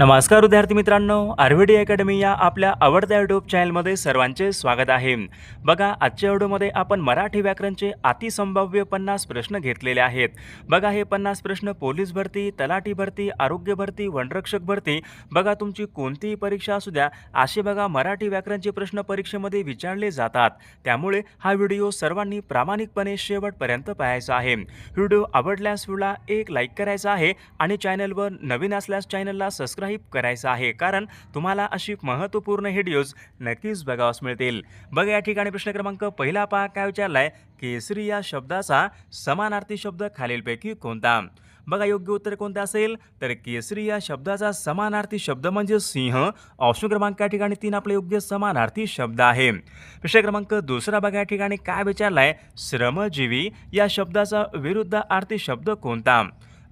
नमस्कार विद्यार्थी मित्रांनो आरव्हीडी अकॅडमी या आपल्या आवडत्या यूट्यूब चॅनलमध्ये सर्वांचे स्वागत आहे. बघा आजच्या व्हिडिओमध्ये आपण मराठी व्याकरणचे अतिसंभाव्य पन्नास प्रश्न घेतलेले आहेत. बघा हे पन्नास प्रश्न पोलीस भरती तलाठी भरती आरोग्य भरती वनरक्षक भरती. बघा तुमची कोणतीही परीक्षा असू द्या असे बघा मराठी व्याकरणचे प्रश्न परीक्षेमध्ये विचारले जातात. त्यामुळे हा व्हिडिओ सर्वांनी प्रामाणिकपणे शेवटपर्यंत पाहायचा आहे. व्हिडिओ आवडल्यास व्हिडिओला एक लाईक करायचा आहे आणि चॅनलवर नवीन असल्यास चॅनलला सबस्क्राईब करायचं आहे. कारण तुम्हाला अशी महत्त्वपूर्ण व्हिडिओज नक्कीच बघावास मिळतील. बघा या ठिकाणी प्रश्न क्रमांक पहिला पहा. काय विचारलाय केसरी या शब्दाचा समानार्थी शब्द खालीलपैकी कोणता? बघा योग्य उत्तर कोणतं असेल? तर केसरी या शब्दाचा समानार्थी शब्द म्हणजे सिंह. ऑप्शन क्रमांक या ठिकाणी तीन आपले योग्य समानार्थी शब्द आहे. प्रश्न क्रमांक दुसरा बघा या ठिकाणी काय विचारलाय श्रमजीवी या शब्दाचा विरुद्ध विरुद्धार्थी शब्द कोणता?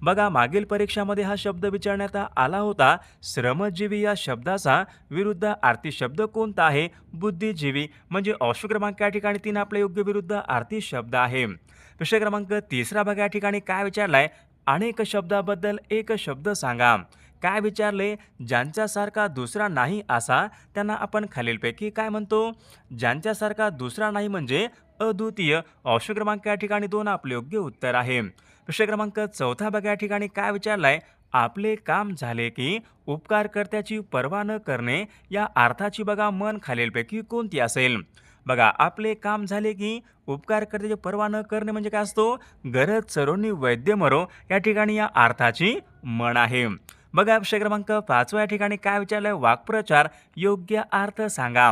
बघा मागील परीक्षामध्ये हा शब्द विचारण्यात आला होता श्रमजीवी या शब्दाचा विरुद्ध आर्थिक शब्द कोणता आहे? बुद्धिजीवी. म्हणजे ऑप्शन क्रमांक या ठिकाणी तीन आपले योग्य विरुद्ध आर्थिक शब्द आहे. विषय क्रमांक तिसरा भाग या ठिकाणी काय विचारलाय? अनेक शब्दाबद्दल एक शब्द सांगा. काय विचारले? ज्यांच्यासारखा दुसरा नाही असा त्यांना आपण खालीलपैकी काय म्हणतो? ज्यांच्यासारखा दुसरा नाही म्हणजे अद्वितीय. ऑप्शन क्रमांक या ठिकाणी दोन आपले योग्य उत्तर आहे. प्रश्न क्रमांक चौथा बघा या ठिकाणी काय विचारलाय? आपले काम झाले की उपकारकर्त्याची पर्वा न करणे या अर्थाची बघा मन खालीलपैकी कोणती असेल? बघा आपले काम झाले की उपकारकर्त्याची पर्वा न करणे म्हणजे काय असतो? गरज चरोनी वैद्य मरो या ठिकाणी या अर्थाची मन आहे. बघा विषय क्रमांक पाचवा या ठिकाणी काय विचारलंय? वाक्प्रचार योग्य अर्थ सांगा.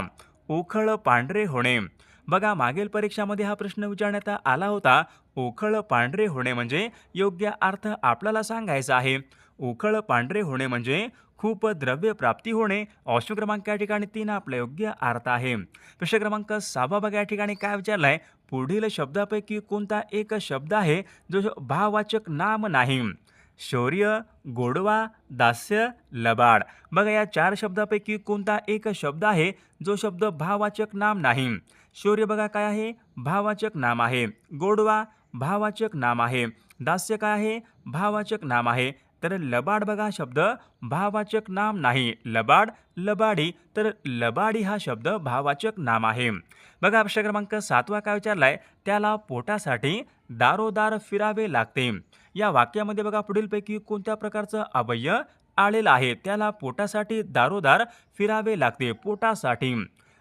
उखळ पांढरे होणे. बघा मागील परीक्षामध्ये हा प्रश्न विचारण्यात आला होता. उखळ पांढरे होणे म्हणजे योग्य अर्थ आपल्याला सांगायचा आहे. उखळ पांढरे होणे म्हणजे खूप द्रव्य प्राप्ती होणे. ऑप्शन क्रमांक या ठिकाणी तीन आपला योग्य अर्थ आहे. प्रश्न क्रमांक सहावा बघा या ठिकाणी काय विचारलाय? पुढील शब्दापैकी कोणता एक शब्द आहे जो भाववाचक नाम नाही? शौर्य गोडवा दास्य लबाड. बघा या चार शब्दापैकी कोणता एक शब्द आहे जो शब्द भाववाचक नाम नाही? शौर्य बघा काय आहे? भाववाचक नाम आहे. गोडवा भाववाचक नाम आहे. दास्य काय आहे? भाववाचक नाम आहे. तर लबाड बघा शब्द भाववाचक नाम नाही. लबाड लबाडी तर लबाडी हा शब्द भाववाचक नाम आहे. बघा प्रश्न क्रमांक सातवा काय विचारलाय? त्याला पोटासाठी दारोदार फिरावे लागते. या वाक्यामध्ये बघा पुढीलपैकी कोणत्या प्रकारचं अवयव आलेलं आहे? त्याला पोटासाठी दारोदार फिरावे लागते. पोटासाठी.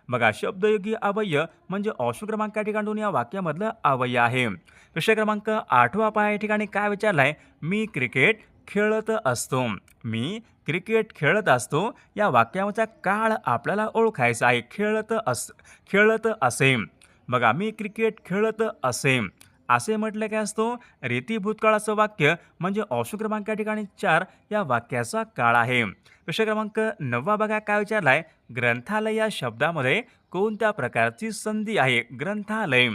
बघा शब्दयोगी अवयव म्हणजे ऑप्शन क्रमांक या ठिकाणून या वाक्यामधलं अवयव आहे. विषय क्रमांक आठवा पहा या ठिकाणी काय विचारलाय? मी क्रिकेट खेळत असतो. मी क्रिकेट खेळत असतो. या वाक्याचा काळ आपल्याला ओळखायचा आहे. खेळत अस खेळत असे. बघा मी क्रिकेट खेळत असे. असे म्हटलं काय असतो? रेती भूतकाळाचं वाक्य म्हणजे ऑप्शन क्रमांक या ठिकाणी चार या वाक्याचा काळ आहे. प्रश्न क्रमांक नववा बघा काय विचारलाय? ग्रंथालय या शब्दामध्ये कोणत्या प्रकारची संधी आहे? ग्रंथालय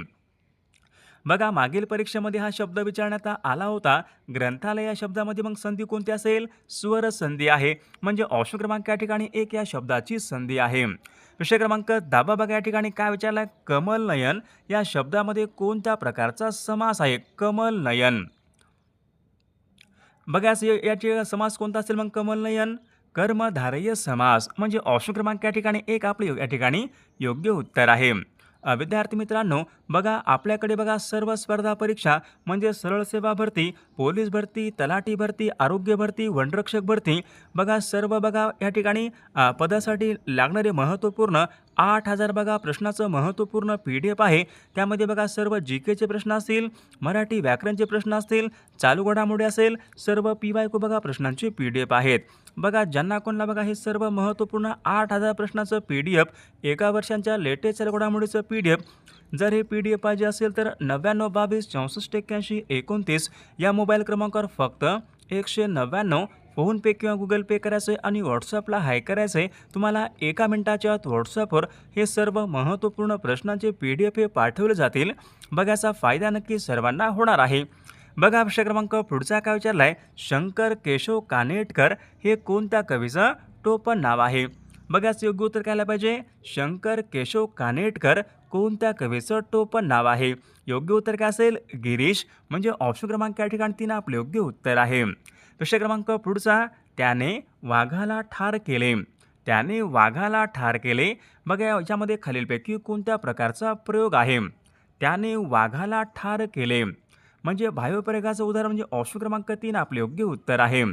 बघा मागील परीक्षेमध्ये हा शब्द विचारण्यात आला होता. ग्रंथालय या शब्दामध्ये मग संधी कोणती असेल? स्वर संधी आहे. म्हणजे ऑप्शन क्रमांक या ठिकाणी एक या शब्दाची संधी आहे. विषय क्रमांक दहावा बघा या ठिकाणी काय विचारलाय? कमल नयन. या शब्दामध्ये कोणत्या प्रकारचा समास आहे? कमल नयन. बघा याचे याची समास कोणता असेल मग? कमल नयन. कर्मधारय समास म्हणजे ऑप्शन क्रमांक या ठिकाणी एक आपले या ठिकाणी योग्य उत्तर आहे. विद्यार्थी मित्रांनो बघा आपल्याकडे बघा सर्व स्पर्धा परीक्षा म्हणजे सरळ सेवा भरती पोलीस भरती तलाठी भरती आरोग्य भरती वनरक्षक भरती. बघा सर्व बघा या ठिकाणी पदासाठी लागणारे महत्त्वपूर्ण आठ हजार बघा प्रश्नाचं महत्त्वपूर्ण पी डी एफ आहे. त्यामध्ये बघा सर्व जी केचे प्रश्न असतील मराठी व्याकरणचे प्रश्न असतील चालू घडामोडी असेल सर्व पी वाय को बघा प्रश्नांचे पी डी एफ आहेत. बघा ज्यांना कोणला बघा हे सर्व महत्त्वपूर्ण आठ हजार प्रश्नाचं पी डी एफ एका वर्षांच्या लेटेस्ट चालू घडामोडीचं पी डी एफ जर हे पी डी एफ पाहिजे असेल तर नव्याण्णव बावीस चौसष्ट एक्क्याऐंशी एकोणतीस या मोबाईल क्रमांकावर फक्त एकशे नव्याण्णव फोनपे किंवा गुगल पे करायचं आहे आणि व्हॉट्सअपला हाय करायचं आहे तुम्हाला एका मिनिटाच्या आत व्हॉट्सअपवर हे सर्व महत्त्वपूर्ण प्रश्नांचे पी डी एफ हे पाठवले जातील. बघायचा फायदा नक्की सर्वांना होणार आहे. बघा प्रश्न क्रमांक पुढचा काय विचारला आहे शंकर केशव कानेटकर हे कोणत्या कवीचं टोपण नाव आहे? बघाच योग्य उत्तर काय पाहिजे? शंकर केशव कानेटकर कोणत्या कवीचं टोपण नाव आहे? योग्य उत्तर काय असेल? गिरीश. म्हणजे ऑप्शन क्रमांक या ठिकाणी तीन आपले योग्य उत्तर आहे. प्रश्न क्रमांक पुढचा. त्याने वाघाला ठार केले. त्याने वाघाला ठार केले. बघा याच्यामध्ये खालीलपैकी कोणत्या प्रकारचा प्रयोग आहे? त्याने वाघाला ठार केले. म्हणजे बाह्यप्रयोगाचं उदाहरण म्हणजे ऑप्शन क्रमांक तीन आपले योग्य उत्तर आहे.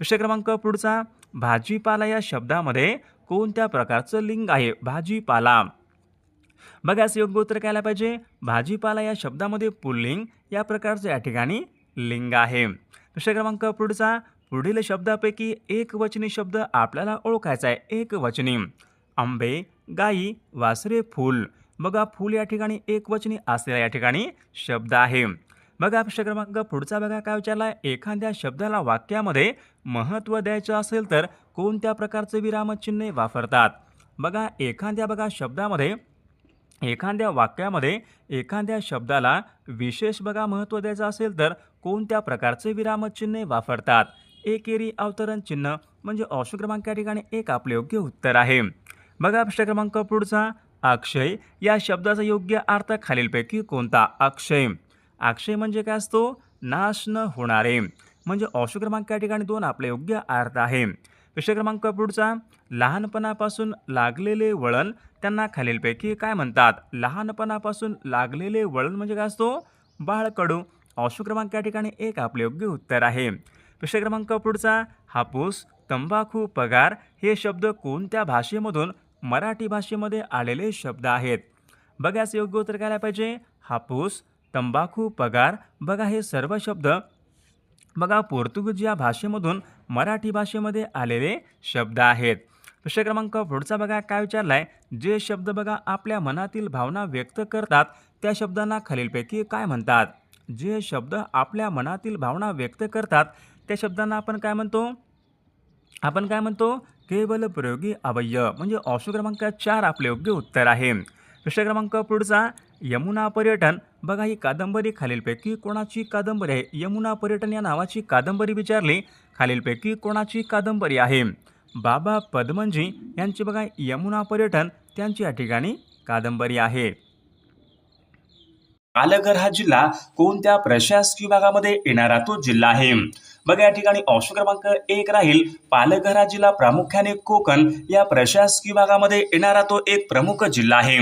प्रश्न क्रमांक पुढचा. भाजीपाला या शब्दामध्ये कोणत्या प्रकारचं लिंग आहे? भाजीपाला. बघा असं योग्य उत्तर काय पाहिजे? भाजीपाला या शब्दामध्ये पुल्लिंग या प्रकारचं या ठिकाणी लिंग आहे. प्रश्न क्रमांक पुढचा. पुढील शब्दापैकी एक वचनी शब्द आपल्याला ओळखायचा आहे. एक वचनी. आंबे गाई वासरे फूल. बघा फूल या ठिकाणी एक वचनी असलेला या ठिकाणी शब्द आहे. बघा प्रश्न क्रमांक पुढचा बघा काय विचारला एखाद्या शब्दाला वाक्यामध्ये महत्त्व द्यायचं असेल तर कोणत्या प्रकारचे विरामचिन्हे वापरतात? बघा एखाद्या बघा शब्दामध्ये एखाद्या वाक्यामध्ये एखाद्या शब्दाला विशेष बघा महत्त्व द्यायचं असेल तर कोणत्या प्रकारचे विरामचिन्हे वापरतात? एकेरी अवतरण चिन्ह म्हणजे ऑप्शन क्रमांक या ठिकाणी एक आपले योग्य उत्तर आहे. बघा प्रश्न क्रमांक पुढचा. अक्षय या शब्दाचा योग्य अर्थ खालीलपैकी कोणता? अक्षय. अक्षय म्हणजे काय असतो? नाश न होणारे. म्हणजे ऑप्शन क्रमांक या ठिकाणी दोन आपले योग्य अर्थ आहे. विषय क्रमांक पुढचा लहानपणापासून लागलेले वळण त्यांना खालीलपैकी काय म्हणतात? लहानपणापासून लागलेले वळण म्हणजे काय असतो? बाळकडू ऑप्शन क्रमांक या ठिकाणी एक आपले योग्य उत्तर आहे. विषय क्रमांक पुढचा हापूस तंबाखू पगार हे शब्द कोणत्या भाषेमधून मराठी भाषेमध्ये आलेले शब्द आहेत? बघा योग्य उत्तर काय पाहिजे? हापूस तंबाखू पगार बघा हे सर्व शब्द. बघा पोर्तुगीज या भाषेमधून मराठी भाषेमध्ये आलेले शब्द आहेत. प्रश्न क्रमांक पुढचा बघा काय विचारलाय? जे शब्द बघा आपल्या मनातील भावना व्यक्त करतात त्या शब्दांना खालीलपैकी काय म्हणतात? जे शब्द आपल्या मनातील भावना व्यक्त करतात त्या शब्दांना आपण काय म्हणतो? आपण काय म्हणतो? केवल प्रयोगी अवयव. म्हणजे ऑप्शन क्रमांक चार आपले योग्य उत्तर आहे. प्रश्न क्रमांक पुढचा यमुना पर्यटन बघा ही कादंबरी खालीलपैकी कोणाची कादंबरी आहे? यमुना पर्यटन या नावाची कादंबरी विचारली खालीलपैकी कोणाची कादंबरी आहे? बाबा पद्मनजी यांची बघा यमुना पर्यटन त्यांची या ठिकाणी कादंबरी आहे. पालघर हा जिल्हा कोणत्या प्रशासकीय विभागामध्ये येणारा तो जिल्हा आहे? बघा या ठिकाणी ऑप्शन क्रमांक एक राहील. पालघर हा जिल्हा प्रामुख्याने कोकण या प्रशासकीय विभागामध्ये येणारा तो एक प्रमुख जिल्हा आहे.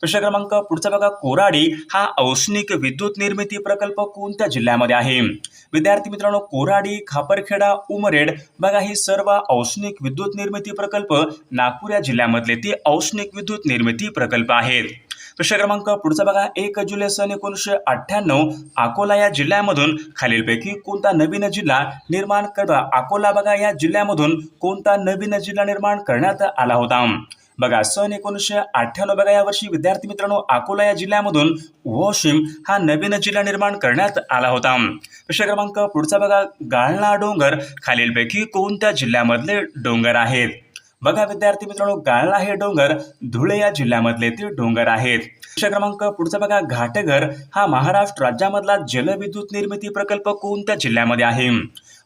प्रश्न क्रमांक पुढचा बघा कोराडी हा औष्णिक विद्युत निर्मिती प्रकल्प कोणत्या जिल्ह्यामध्ये आहे? विद्यार्थी मित्रांनो कोराडी खापरखेडा उमरेड बघा ही सर्व औष्णिक विद्युत निर्मिती प्रकल्प नागपूर या जिल्ह्यामधले ते औष्णिक विद्युत निर्मिती प्रकल्प आहेत. प्रश्न क्रमांक पुढचा बघा. एक जुलै सन एकोणीसशे अठ्ठ्याण्णव अकोला या जिल्ह्यामधून खालीलपैकी कोणता नवीन जिल्हा निर्माण करा अकोला बघा या जिल्ह्यामधून कोणता नवीन जिल्हा निर्माण करण्यात आला होता? बघा सन एकोणीसशे अठ्ठ्याण्णव बघा यावर्षी विद्यार्थी मित्रांनो अकोला या जिल्ह्यामधून वॉशिम हा नवीन जिल्हा निर्माण करण्यात आला होता. प्रश्न क्रमांक पुढचा बघा. गाळणा डोंगर खालीलपैकी कोणत्या जिल्ह्यामधले डोंगर आहेत? बघा विद्यार्थी मित्रांनो गाळणा हे डोंगर धुळे या जिल्ह्यामधले ते डोंगर आहेत. प्रश्न क्रमांक पुढचा बघा घाटघर हा महाराष्ट्र राज्यामधला जलविद्युत निर्मिती प्रकल्प कोणत्या जिल्ह्यामध्ये आहे?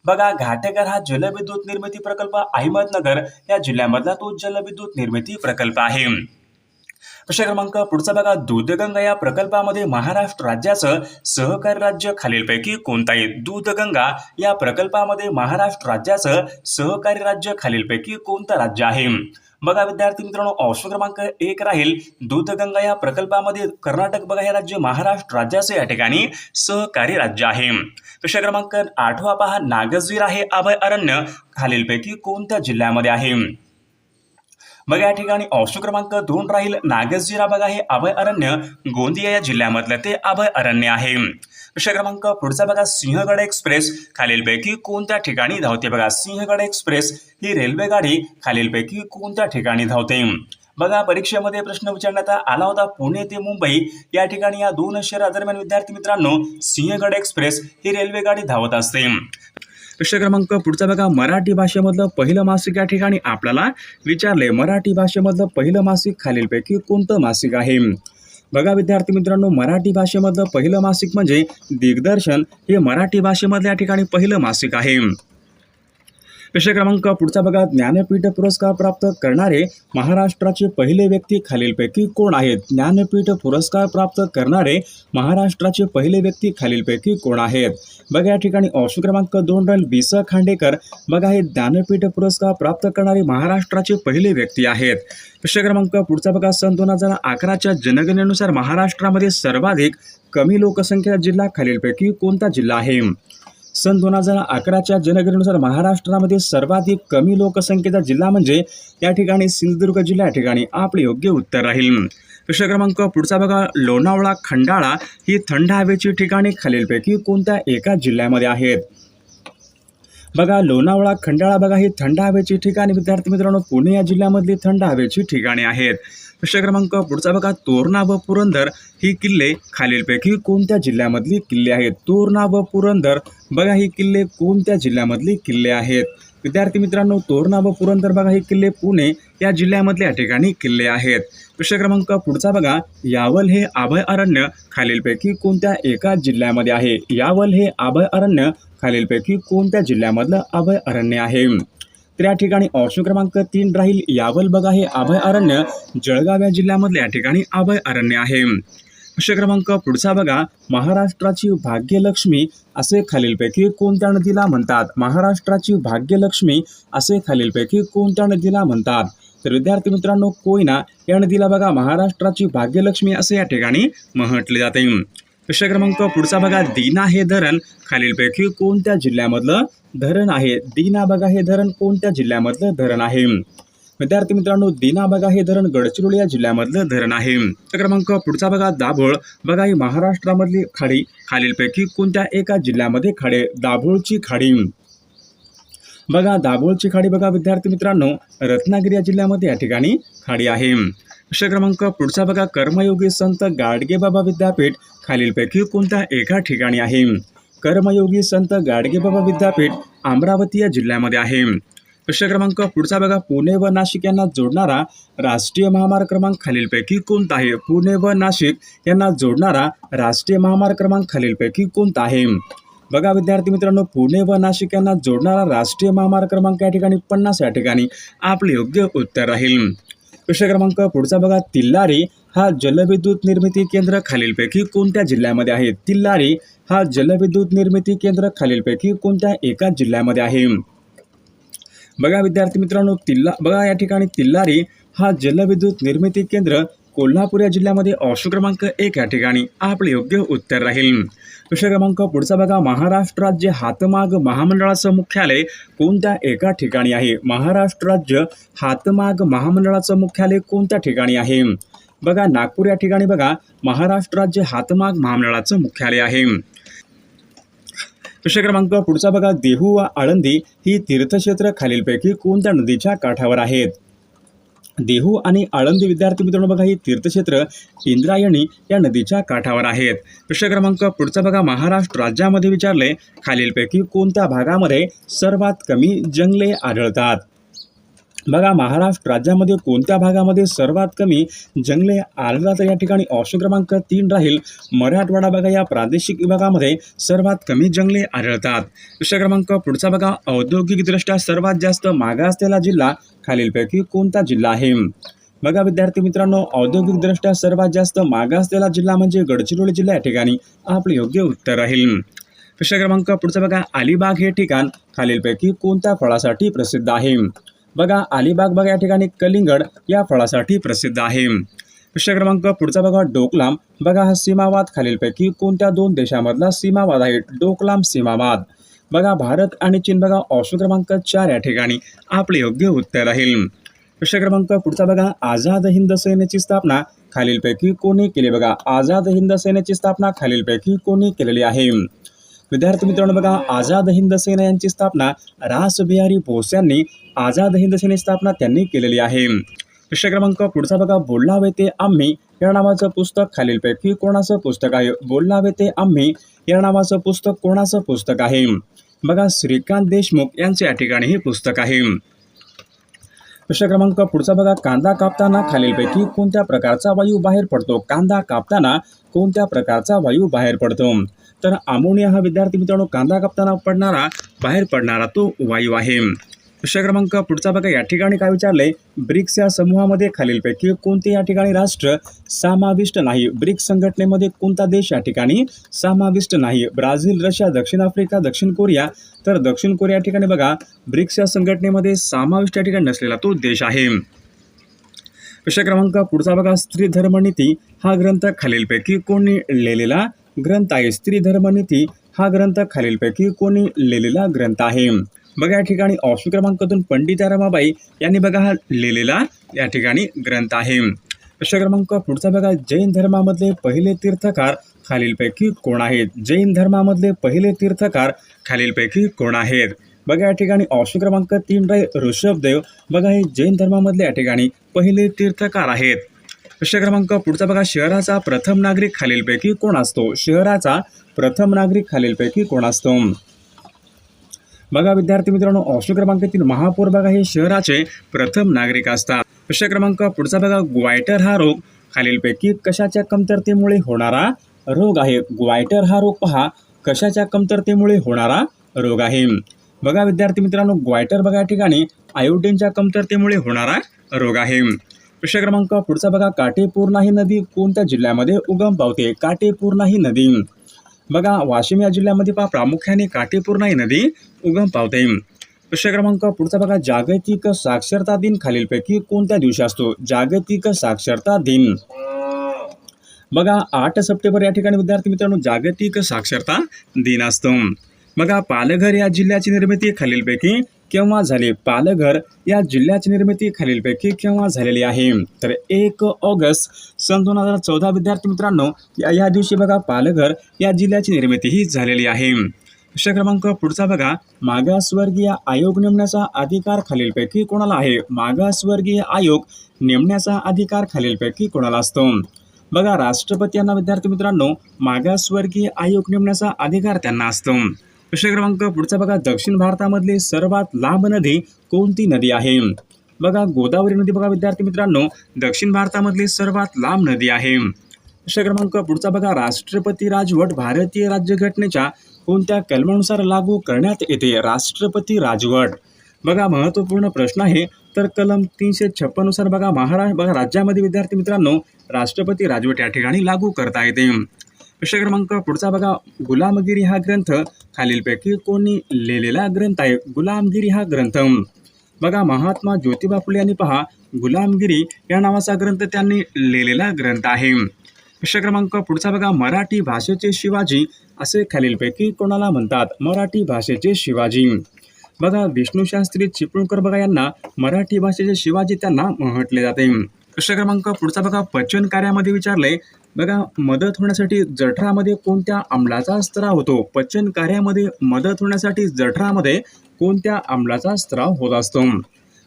बघा घाटेघर हा जलविद्युत निर्मिती प्रकल्प अहमदनगर या जिल्ह्यामधला तो जलविद्युत निर्मिती प्रकल्प आहे. प्रश्न क्रमांक? पुढचा बघा दूधगंगा या प्रकल्पामध्ये महाराष्ट्र राज्याचं सहकारी राज्य खालीलपैकी कोणता दूधगंगा या प्रकल्पामध्ये महाराष्ट्र राज्याचं सहकारी राज्य खालीलपैकी कोणतं राज्य आहे? बघा विद्यार्थी मित्रांनो ऑप्शन क्रमांक एक राहील. दूधगंगा या प्रकल्पामध्ये कर्नाटक बघा हे राज्य महाराष्ट्र राज्याचं या ठिकाणी सहकारी राज्य आहे. प्रश्न क्रमांक? आठवा पहा नागजवीर आहे अभय अरण्य खालीलपैकी कोणत्या जिल्ह्यामध्ये आहे? बघा या ठिकाणी ऑप्शन क्रमांक दोन राहील नागसजिरा बघा हे अभय अरण्य. गोंदिया या जिल्ह्यामधलं ते अभय अरण्य आहे. प्रश्न क्रमांक पुढचा बघा सिंहगड एक्सप्रेस. खालीलपैकी कोणत्या ठिकाणी धावते बघा सिंहगड एक्सप्रेस ही रेल्वे गाडी खालीलपैकी कोणत्या ठिकाणी धावते? बघा परीक्षेमध्ये प्रश्न विचारण्यात आला होता पुणे ते मुंबई. या ठिकाणी या दोन शहरादरम्यान विद्यार्थी मित्रांनो सिंहगड एक्सप्रेस ही रेल्वे गाडी धावत असते. प्रश्न क्रमांक पुढचा बघा. मराठी भाषेमधलं पहिलं मासिक या ठिकाणी आपल्याला विचारले. मराठी भाषेमधलं पहिलं मासिक खालीलपैकी कोणतं मासिक आहे? बघा विद्यार्थी मित्रांनो मराठी भाषेमधलं पहिलं मासिक म्हणजे दिग्दर्शन. हे मराठी भाषेमधल्या या ठिकाणी पहिलं मासिक आहे. प्रश्न क्रमांक पुढचा बघा. ज्ञानपीठ पुरस्कार प्राप्त करणारे महाराष्ट्राचे पहिले व्यक्ती खालीलपैकी कोण आहेत? ज्ञानपीठ पुरस्कार प्राप्त करणारे महाराष्ट्राचे पहिले व्यक्ती खालीलपैकी कोण आहेत? बघा या ठिकाणी ऑप्शन क्रमांक दोन राहील बी स खांडेकर. बघा हे ज्ञानपीठ पुरस्कार प्राप्त करणारे महाराष्ट्राचे पहिले व्यक्ती आहेत. प्रश्न क्रमांक पुढचा बघा. सन दोन हजार अकराच्या जनगणनेनुसार महाराष्ट्रामध्ये सर्वाधिक कमी लोकसंख्या जिल्हा खालीलपैकी कोणता जिल्हा आहे? सन दोन हजार अकराच्या जनगणनेनुसार महाराष्ट्रामध्ये सर्वाधिक कमी लोकसंख्येचा जिल्हा म्हणजे या ठिकाणी सिंधुदुर्ग जिल्हा या ठिकाणी आपले योग्य उत्तर राहील. प्रश्न क्रमांक पुढचा बघा. लोणावळा खंडाळा ही थंड हवेची ठिकाणी खालीलपैकी कोणत्या एका जिल्ह्यामध्ये आहेत? बघा लोणावळा खंडाळा बघा ही थंड हवेची ठिकाणी. विद्यार्थी मित्रांनो पुणे या जिल्ह्यामधली थंड हवेची ठिकाणे आहेत. प्रश्न क्रमांक पुढचा बघा. तोरणा व पुरंदर ही किल्ले खालीलपैकी कोणत्या जिल्ह्यामधली किल्ले आहेत? तोरणा व पुरंदर. बघा ही किल्ले कोणत्या जिल्ह्यामधली किल्ले आहेत? विद्यार्थी मित्रांनो तोरणा व पुरंदर बघा हे किल्ले पुणे या जिल्ह्यामधल्या ठिकाणी किल्ले आहेत. प्रश्न क्रमांक पुढचा बघा. यावल हे अभय अरण्य खालीलपैकी कोणत्या एका जिल्ह्यामध्ये आहे? यावल हे अभय अरण्य खालीलपैकी कोणत्या जिल्ह्यामधलं अभय अरण्य आहे? तर या ठिकाणी ऑप्शन क्रमांक तीन राहील. यावल बघा हे अभय अरण्य जळगाव या जिल्ह्यामधल्या ठिकाणी अभय अरण्य आहे. प्रश्न क्रमांक पुढचा बघा. महाराष्ट्राची भाग्यलक्ष्मी असे खालीलपैकी कोणत्या नदीला म्हणतात? महाराष्ट्राची भाग्यलक्ष्मी असे खालीलपैकी कोणत्या नदीला म्हणतात? तर विद्यार्थी मित्रांनो कोयना या नदीला बघा. महाराष्ट्राची भाग्यलक्ष्मी असे या ठिकाणी म्हटले जाते. प्रश्न क्रमांक पुढचा बघा. दीना हे धरण खालीलपैकी कोणत्या जिल्ह्यामधलं धरण आहे? दीना बघा हे धरण कोणत्या जिल्ह्यामधलं धरण आहे? विद्यार्थी मित्रांनो दीना बघा हे धरण गडचिरोली या जिल्ह्यामधलं धरण आहे. तर क्रमांक पुढचा बघा दाभोळ. बघा ही महाराष्ट्रामधली खाडी खालीलपैकी कोणत्या एका जिल्ह्यामध्ये खाडे दाभोळची खाडी? बघा दाभोळची खाडी बघा विद्यार्थी मित्रांनो. रत्नागिरी या जिल्ह्यामध्ये या ठिकाणी खाडी आहे. प्रश्न क्रमांक पुढचा बघा कर्मयोगी संत गाडगेबाबा विद्यापीठ खालीलपैकी कोणत्या एका ठिकाणी आहे? कर्मयोगी संत गाडगेबाबा विद्यापीठ अमरावती या जिल्ह्यामध्ये आहे. प्रश्न क्रमांक पुढचा बघा. पुणे व नाशिक यांना जोडणारा राष्ट्रीय महामार्ग क्रमांक खालीलपैकी कोणता आहे पुणे व नाशिक यांना जोडणारा राष्ट्रीय महामार्ग क्रमांक खालीलपैकी कोणता आहे बघा विद्यार्थी मित्रांनो पुणे व नाशिक यांना जोडणारा राष्ट्रीय महामार्ग क्रमांक या ठिकाणी पन्नास या ठिकाणी आपले योग्य उत्तर राहील. प्रश्न क्रमांक पुढचा बघा. तिल्लारी हा जलविद्युत निर्मिती केंद्र खालीलपैकी कोणत्या जिल्ह्यामध्ये आहे? तिल्लारी हा जलविद्युत निर्मिती केंद्र खालीलपैकी कोणत्या एका जिल्ह्यामध्ये आहे? बघा विद्यार्थी मित्रांनो तिल्ला बघा या ठिकाणी तिल्लारी हा जलविद्युत निर्मिती केंद्र कोल्हापूर या जिल्ह्यामध्ये ऑप्शन क्रमांक एक या ठिकाणी. आपले योग्य उत्तर राहील. प्रश्न क्रमांक पुढचा बघा. महाराष्ट्र राज्य हातमाग महामंडळाचं मुख्यालय कोणत्या एका ठिकाणी आहे? महाराष्ट्र राज्य हातमाग महामंडळाचं मुख्यालय कोणत्या ठिकाणी आहे? बघा नागपूर या ठिकाणी बघा. महाराष्ट्र राज्य हातमाग महामंडळाचं मुख्यालय आहे. प्रश्न क्रमांक पुढचा बघा. देहू व आळंदी ही तीर्थक्षेत्र खालीलपैकी कोणत्या नदीच्या काठावर आहेत? देहू आणि आळंदी विद्यार्थी मित्रांनो बघा ही तीर्थक्षेत्र इंद्रायणी या नदीच्या काठावर आहेत. प्रश्न क्रमांक पुढचा बघा. महाराष्ट्र राज्यामध्ये विचारले खालीलपैकी कोणत्या भागामध्ये सर्वात कमी जंगले आढळतात? बघा महाराष्ट्र राज्यामध्ये कोणत्या भागामध्ये सर्वात कमी जंगले आढळतात? या ठिकाणी ऑप्शन क्रमांक तीन राहील. मराठवाडा बघा या प्रादेशिक विभागामध्ये सर्वात कमी जंगले आढळतात. प्रश्न क्रमांक पुढचा बघा. औद्योगिकदृष्ट्या सर्वात जास्त मागासलेला जिल्हा खालीलपैकी कोणता जिल्हा आहे? बघा विद्यार्थी मित्रांनो औद्योगिकदृष्ट्या सर्वात जास्त मागासलेला जिल्हा म्हणजे गडचिरोली जिल्हा. या ठिकाणी आपले योग्य उत्तर राहील. प्रश्न क्रमांक पुढचा बघा. अलिबाग हे ठिकाण खालीलपैकी कोणत्या फळासाठी प्रसिद्ध आहे? बघा अलिबाग बघा या ठिकाणी कलिंगड या फळासाठी प्रसिद्ध आहे. प्रश्न क्रमांक पुढचा बघा डोकलाम. बघा हा सीमावाद खालीलपैकी कोणत्या दोन देशामधला सीमावाद आहे? डोकलाम सीमावाद. बघा भारत आणि चीन बघा ऑप्शन क्रमांक चार या ठिकाणी. आपले योग्य उत्तर राहील. प्रश्न क्रमांक पुढचा बघा आझाद हिंद सेनेची स्थापना खालीलपैकी कोणी केली? बघा आझाद हिंद सेनेची स्थापना खालीलपैकी कोणी केलेली आहे? विद्यार्थी मित्रांनो बघा आझाद हिंद सेना यांची स्थापना रासबिहारी बोस यांनी आझाद हिंद सेनेची स्थापना त्यांनी केलेली आहे. प्रश्न क्रमांक पुढचा बघा बोललावे ते आम्ही या नावाचं पुस्तक खालीलपैकी कोणाचं पुस्तक आहे? बोललावे ते आम्ही या नावाचं पुस्तक कोणाचं पुस्तक आहे? बघा श्रीकांत देशमुख यांचे या ठिकाणी हे पुस्तक आहे. प्रश्न क्रमांक पुढचा बघा. कांदा कापताना खालीलपैकी कोणत्या प्रकारचा वायू बाहेर पडतो? कांदा कापताना कोणत्या प्रकारचा वायू बाहेर पडतो? तर अमोनिया हा विद्यार्थी मित्रांनो कांदा कापताना पडणारा बाहेर पडणारा तो वायू आहे. प्रश्न क्रमांक पुढचा बघा. या ठिकाणी काय विचारलंय? ब्रिक्स या समूहामध्ये खालीलपैकी कोणते या ठिकाणी राष्ट्र समाविष्ट नाही? ब्रिक्स संघटनेमध्ये कोणता देश या ठिकाणी समाविष्ट नाही? ब्राझील रशिया दक्षिण आफ्रिका दक्षिण कोरिया. तर दक्षिण कोरिया या ठिकाणी बघा. ब्रिक्स या संघटनेमध्ये समाविष्ट या ठिकाणी नसलेला तो देश आहे. प्रश्न क्रमांक पुढचा बघा. स्त्री धर्मनीती हा ग्रंथ खालीलपैकी कोणी लिहिलेला ग्रंथ आहे. स्त्री धर्मनीती हा ग्रंथ खालीलपैकी कोणी लिहिलेला ग्रंथ आहे. बघा या ठिकाणी ऑप्शन क्रमांक दोन पंडित रमाबाई यांनी बघा हा लिहिलेला या ठिकाणी ग्रंथ आहे. प्रश्न क्रमांक पुढचा बघा जैन धर्मामधले पहिले तीर्थकार खालीलपैकी कोण आहेत? जैन धर्मामधले पहिले तीर्थकार खालीलपैकी कोण आहेत? बघा या ठिकाणी ऑप्शन क्रमांक तीन राय ऋषभदेव. बघा हे जैन धर्मामधले या ठिकाणी पहिले तीर्थकार आहेत. प्रश्न क्रमांक पुढचा बघा शहराचा प्रथम नागरिक खालीलपैकी कोण असतो? शहराचा प्रथम नागरिक खालीलपैकी कोण असतो? बघा विद्यार्थी मित्रांनो ऑप्शन क्रमांक तीन महापौर बघा हे शहराचे प्रथम नागरिक असतात. प्रश्न क्रमांक पुढचा बघा ग्वायटर हा रोग. खालीलपैकी कशाच्या कमतरतेमुळे होणारा रोग आहे? ग्वायटर हा रोग पहा कशाच्या कमतरतेमुळे होणारा रोग आहे? बघा विद्यार्थी मित्रांनो ग्वायटर बघा या ठिकाणी आयोडीनच्या कमतरतेमुळे होणारा रोग आहे. प्रश्न क्रमांक पुढचा बघा काटेपूर्णा ही नदी कोणत्या जिल्ह्यामध्ये उगम पावते? काटेपूर्णा ही नदी. बघा वाशिम या जिल्ह्यामध्ये पहा प्रामुख्याने काटेपूर्णा ही नदी उगम पावते. प्रश्न क्रमांक पुढचा बघा जागतिक साक्षरता दिन खालीलपैकी कोणत्या दिवशी असतो? जागतिक साक्षरता दिन. बघा आठ सप्टेंबर या ठिकाणी विद्यार्थी मित्रांनो जागतिक साक्षरता दिन असतो. बघा पालघर या जिल्ह्याची निर्मिती खालीलपैकी केव्हा झाले? पालघर या जिल्ह्याची निर्मिती खालीलपैकी केव्हा झालेली आहे? तर एक ऑगस्ट सन दोन हजार चौदा विद्यार्थी मित्रांनो या या दिवशी बघा पालघर या जिल्ह्याची निर्मिती ही झालेली आहे. प्रश्न क्रमांक पुढचा बघा. मागासवर्गीय आयोग नेमण्याचा अधिकार खालीलपैकी कोणाला आहे? मागासवर्गीय आयोग नेमण्याचा अधिकार खालीलपैकी कोणाला असतो? बघा राष्ट्रपती यांना विद्यार्थी मित्रांनो मागासवर्गीय आयोग नेमण्याचा अधिकार त्यांना असतो. प्रश्न क्रमांक पुढचा बघा. दक्षिण भारतामधली सर्वात लांब नदी कोणती नदी आहे? बघा गोदावरी नदी बघा विद्यार्थी मित्रांनो. दक्षिण भारतामधली सर्वात लांब नदी आहे. प्रश्न क्रमांक पुढचा बघा. राष्ट्रपती राजवट भारतीय राज्यघटनेच्या कोणत्या कलमानुसार लागू करण्यात येते? राष्ट्रपती राजवट. बघा महत्त्वपूर्ण प्रश्न आहे. तर कलम तीनशे छप्पननुसार बघा महाराष्ट्र बघा राज्यामध्ये विद्यार्थी मित्रांनो राष्ट्रपती राजवट या ठिकाणी लागू करता येते. प्रश्न क्रमांक पुढचा बघा. गुलामगिरी हा ग्रंथ खालीलपैकी कोणी लिहिलेला ग्रंथ आहे. गुलामगिरी हा ग्रंथ. बघा महात्मा ज्योतिबा फुले यांनी पहा गुलामगिरी या नावाचा ग्रंथ त्यांनी लिहिलेला ग्रंथ आहे. प्रश्न क्रमांक पुढचा बघा. मराठी भाषेचे शिवाजी असे खालीलपैकी कोणाला म्हणतात? मराठी भाषेचे शिवाजी. बघा विष्णूशास्त्री चिपळूणकर बघा यांना मराठी भाषेचे शिवाजी त्यांना म्हटले जाते. प्रश्न क्रमांक पुढचा बघा पचन कार्यामध्ये विचारले बघा मदत होण्यासाठी जठरामध्ये कोणत्या अंमलाचा स्त्राव होतो? पचन कार्यामध्ये मदत होण्यासाठी जठरामध्ये कोणत्या अंमलाचा स्त्राव होत असतो?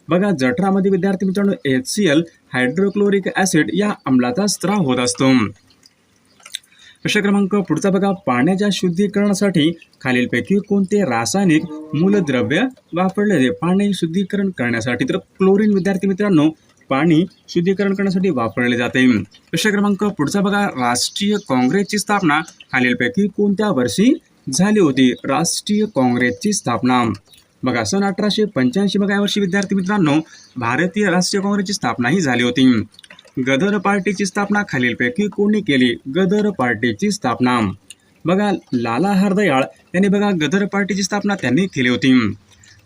बघा जठरामध्ये विद्यार्थी मित्रांनो H C L hydrochloric acid या अम्लाचा स्त्राव होत असतो. प्रश्न क्रमांक पुढचा बघा पाण्याच्या शुद्धीकरणासाठी खालीलपैकी कोणते रासायनिक मूलद्रव्य वापरले जाते? पाणी शुद्धीकरण करण्यासाठी. तर क्लोरीन विद्यार्थी मित्रांनो पाणी शुद्धीकरण करण्यासाठी वापरले जाते. प्रश्न क्रमांक पुढचा बघा. राष्ट्रीय काँग्रेसची स्थापना खालीलपैकी कोणत्या वर्षी झाली होती? राष्ट्रीय काँग्रेसची स्थापना. बघा सन अठराशे पंच्याऐंशी बघा यावर्षी विद्यार्थी मित्रांनो भारतीय राष्ट्रीय काँग्रेसची स्थापना ही झाली होती. गदर पार्टीची स्थापना खालीलपैकी कोणी केली? गदर पार्टीची स्थापना. बघा लाला हरदयाळ यांनी बघा गदर पार्टीची स्थापना त्यांनी केली होती.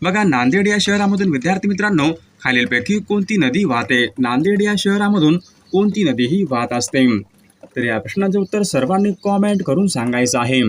बघा नांदेड या शहरामधून विद्यार्थी मित्रांनो खालीलपैकी कोणती नदी वाहते? नांदेड या शहरामधून कोणती नदी ही वाहत असते? तर या प्रश्नाचं उत्तर सर्वांनी कॉमेंट करून सांगायचं आहे.